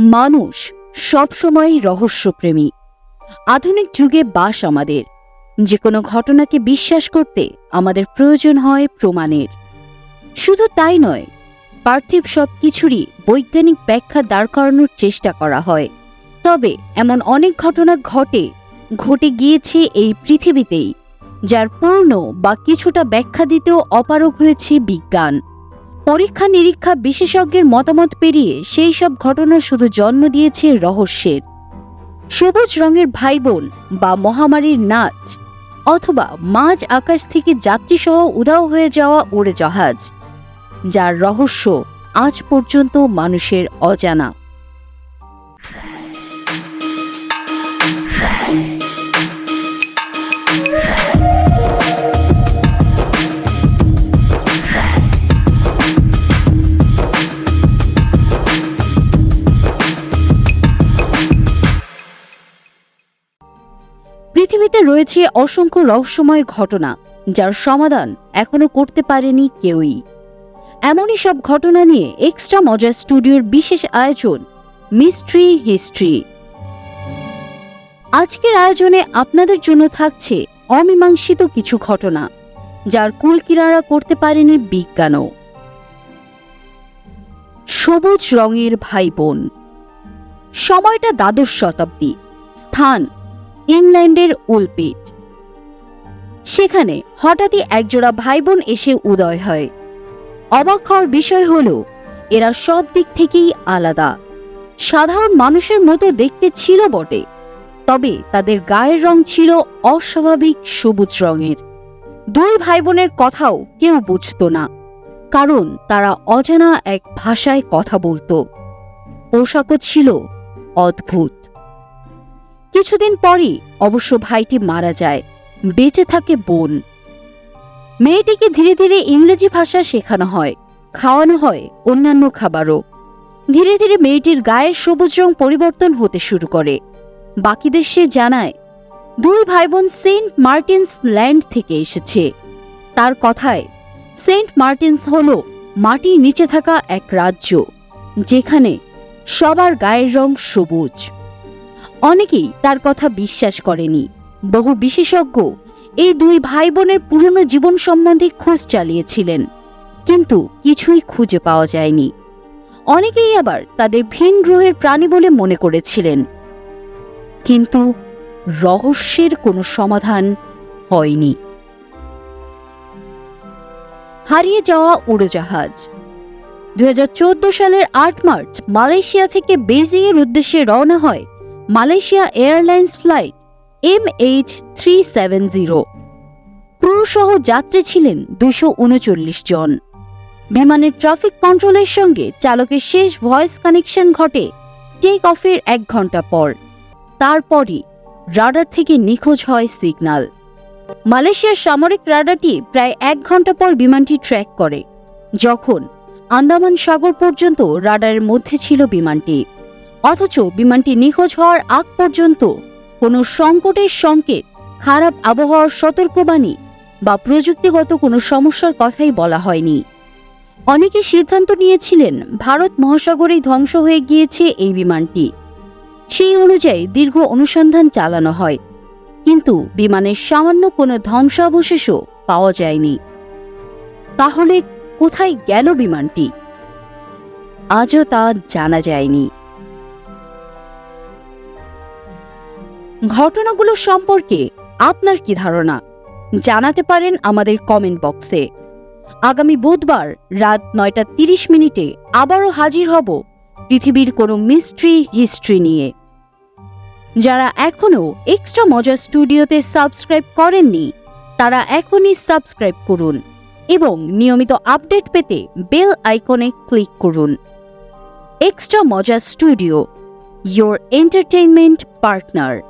মানুষ সবসময়ই রহস্যপ্রেমী। আধুনিক যুগে বাস আমাদের। যে কোনো ঘটনাকে বিশ্বাস করতে আমাদের প্রয়োজন হয় প্রমাণের। শুধু তাই নয়, পার্থিব সব কিছুরই বৈজ্ঞানিক ব্যাখ্যা দাঁড় করানোর চেষ্টা করা হয়। তবে এমন অনেক ঘটনা ঘটে ঘটে গিয়েছে এই পৃথিবীতেই, যার পূর্ণ বা কিছুটা ব্যাখ্যা দিতেও অপারগ হয়েছে বিজ্ঞান। পরীক্ষা নিরীক্ষা বিশেষজ্ঞের মতামত পেরিয়ে সেই সব ঘটনা শুধু জন্ম দিয়েছে রহস্যের। সবুজ রঙের ভাই বোন বা মহামারীর নাচ অথবা মাঝ আকাশ থেকে যাত্রীসহ উদাও হয়ে যাওয়া উড়ে জাহাজ, যার রহস্য আজ পর্যন্ত মানুষের অজানা। পৃথিবীতে রয়েছে অসংখ্য রহস্যময় ঘটনা, যার সমাধান এখনও করতে পারেনি কেউই। এমনই সব ঘটনা নিয়ে এক্সট্রা মজা স্টুডিওর বিশেষ আয়োজন, মিস্ট্রি হিস্ট্রি। আজকের আয়োজনে আপনাদের জন্য থাকছে অমীমাংসিত কিছু ঘটনা, যার কুল কিনারা করতে পারেনি বিজ্ঞানও। সবুজ রঙের ভাই বোন। সময়টা দ্বাদশ শতাব্দী, স্থান ইংল্যান্ডের উলপিট। সেখানে হঠাৎই একজোড়া ভাই বোন এসে উদয় হয়। অবাক হওয়ার বিষয় হল, এরা সব দিক থেকেই আলাদা। সাধারণ মানুষের মতো দেখতে ছিল বটে, তবে তাদের গায়ের রং ছিল অস্বাভাবিক সবুজ রঙের। দুই ভাই বোনের কথাও কেউ বুঝত না, কারণ তারা অজানা এক ভাষায় কথা বলতো। পোশাকও ছিল অদ্ভুত। কিছুদিন পরই অবশ্য ভাইটি মারা যায়, বেঁচে থাকে বোন। মেয়েটিকে ধীরে ধীরে ইংরেজি ভাষা শেখানো হয়, খাওয়ানো হয় অন্যান্য খাবারও। ধীরে ধীরে মেয়েটির গায়ের সবুজ রং পরিবর্তন হতে শুরু করে। বাকিদের সে জানায়, দুই ভাই বোন সেন্ট মার্টিনস ল্যান্ড থেকে এসেছে। তার কথায়, সেন্ট মার্টিনস হল মাটির নিচে থাকা এক রাজ্য, যেখানে সবার গায়ের রং সবুজ। অনেকেই তার কথা বিশ্বাস করেনি। বহু বিশেষজ্ঞ এই দুই ভাই বোনের পুরনো জীবন সম্বন্ধে খোঁজ চালিয়েছিলেন, কিন্তু কিছুই খুঁজে পাওয়া যায়নি। অনেকেই আবার তাদের ভিন গ্রহের প্রাণী বলে মনে করেছিলেন। কিন্তু রহস্যের কোনো সমাধান হয়নি। হারিয়ে যাওয়া উড়োজাহাজ। দু হাজার চোদ্দ সালের আট মার্চ মালয়েশিয়া থেকে বেজিং এর উদ্দেশ্যে রওনা হয় Malaysia airlines flight M H three seven zero ক্রুসহ যাত্রী ছিলেন দুশো উনচল্লিশ জন। বিমানের ট্রাফিক কন্ট্রোলের সঙ্গে চালকের শেষ ভয়েস কানেকশন ঘটে টেক অফের এক ঘণ্টা পর। তারপরই রাডার থেকে নিখোঁজ হয় সিগন্যাল মালয়েশিয়ার সামরিক রাডারটি প্রায় এক ঘণ্টা পর বিমানটি ট্র্যাক করে, যখন আন্দামান সাগর পর্যন্ত রাডারের মধ্যে ছিল বিমানটি। অথচ বিমানটি নিখোঁজ হওয়ার আগ পর্যন্ত কোনো সংকটের সংকেত, খারাপ আবহাওয়ার সতর্কবাণী বা প্রযুক্তিগত কোনো সমস্যার কথাই বলা হয়নি। অনেকে সিদ্ধান্ত নিয়েছিলেন ভারত মহাসাগরেই ধ্বংস হয়ে গিয়েছে এই বিমানটি। সেই অনুযায়ী দীর্ঘ অনুসন্ধান চালানো হয়, কিন্তু বিমানের সামান্য কোনো ধ্বংসাবশেষও পাওয়া যায়নি। তাহলে কোথায় গেল বিমানটি? আজও তা জানা যায়নি। ঘটনাগুলো সম্পর্কে আপনার কি ধারণা? জানাতে পারেন আমাদের কমেন্ট বক্সে আগামী বুধবার রাত নয়টা তিরিশ মিনিটে আবারও হাজির হব পৃথিবীর কোনো মিস্ট্রি হিস্ট্রি নিয়ে। যারা এখনও এক্সট্রা মজার স্টুডিওতে সাবস্ক্রাইব করেননি, তারা এখনই সাবস্ক্রাইব করুন এবং নিয়মিত আপডেট পেতে বেল আইকনে ক্লিক করুন। এক্সট্রা মজা স্টুডিও your entertainment partner